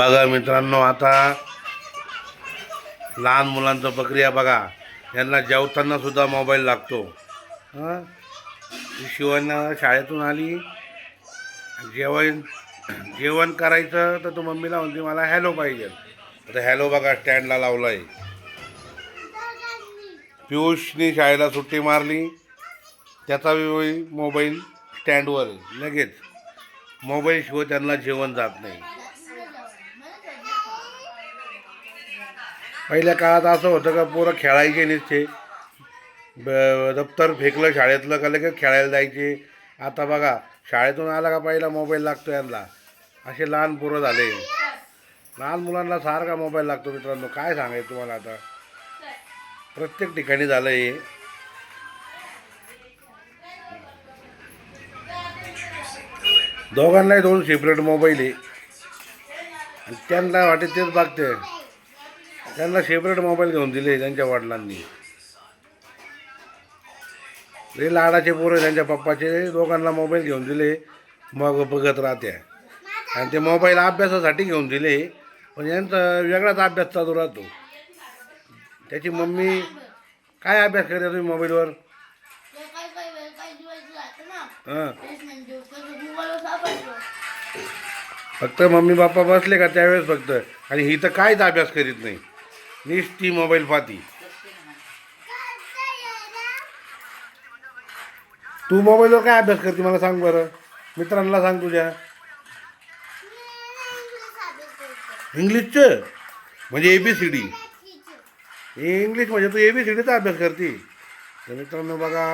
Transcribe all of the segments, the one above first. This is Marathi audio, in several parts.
बघा मित्रांनो आता लहान मुलांचं प्रक्रिया बघा. यांना जेवताना सुद्धा मोबाईल लागतो. हां? शिवांना शाळेतून आली. जेवण जेवण करायचं तर तू मम्मीला म्हणते मला हॅलो पाहिजे. आता हॅलो बघा स्टँडला लावला आहे पियुषने शाळेला सुट्टी मारली. त्याचा बी मोबाईल स्टँडवर लगेच. लगेच मोबाईलशिवाय त्यांना जेवण जात नाही. पहिल्या काळात असं होतं का पोरं खेळायचे नसते. ब दप्तर फेकलं शाळेतलं का लगेच खेळायला जायचे. आता बघा शाळेतून आला का पहिला मोबाईल लागतो यांना. असे लहान पोरं झाले. लहान मुलांना सारखा मोबाईल लागतो मित्रांनो. काय सांगायचं तुम्हाला आता? प्रत्येक ठिकाणी झालं हे. दोघांनाही दोन सेपरेट मोबाईल आहे आणि त्यांना वाटेल तेच बघते. त्यांना सेपरेट मोबाईल घेऊन दिले त्यांच्या वडिलांनी. ते लाडाचे पोरं त्यांच्या पप्पाचे दोघांना मोबाईल घेऊन दिले मग बघत राहत्या. आणि ते मोबाईल अभ्यासासाठी घेऊन दिले पण यांचा वेगळाच अभ्यास चालू राहतो. त्याची मम्मी काय अभ्यास करता तुम्ही मोबाईलवर हां. फक्त मम्मी बाप्पा बसले का त्यावेळेस फक्त? आणि ही तर काहीच अभ्यास करीत नाही. निष्ठी मोबाईल पाहती तू मोबाईलवर काय अभ्यास करते मला सांग बरं. मित्रांना सांग तुझ्या. इंग्लिशचं? म्हणजे A B C D English म्हणजे तू ए बी सी डीचा अभ्यास करते. तर मित्रांनो बघा.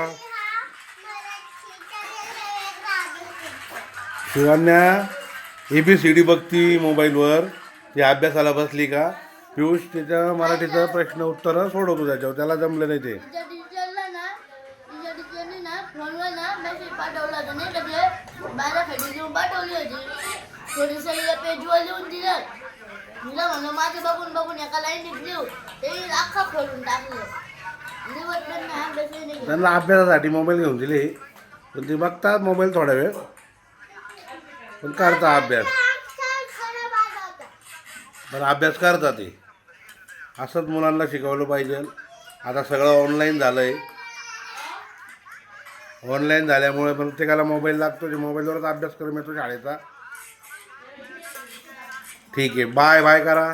शिवान्या ए बी सी डी बघती मोबाईलवर. ती अभ्यासाला बसली का? पियुष तिचं मराठीचं प्रश्न उत्तरं सोडवतो त्याच्यावर. त्याला जमलं नाही ते. तिच्या टीचरला ना तिच्या टीचरने ना फोनवर ना मेसेज पाठवला होता नाही का ते बारा खडी घेऊन पाठवली होती. थोडी सगळ्या पेजवर लिहून दिलं. तिला म्हणलं माझे बघून बघून एका लाईनीत लिहू. ते अख्खा खोलून टाकलं. लिहत पण नाही अभ्यासही नाही केला. त्यांना अभ्यासासाठी मोबाईल घेऊन दिले. पण ते बघतात मोबाईल थोडा वेळ. पण करता अभ्यास. पण अभ्यास करतात ते. असंच मुलांना शिकवलं पाहिजे. आता सगळं ऑनलाईन झालं आहे ऑनलाईन झाल्यामुळे प्रत्येकाला मोबाईल लागतो. ते मोबाईलवरच अभ्यास येतो शाळेचा. ठीक आहे. बाय बाय करा.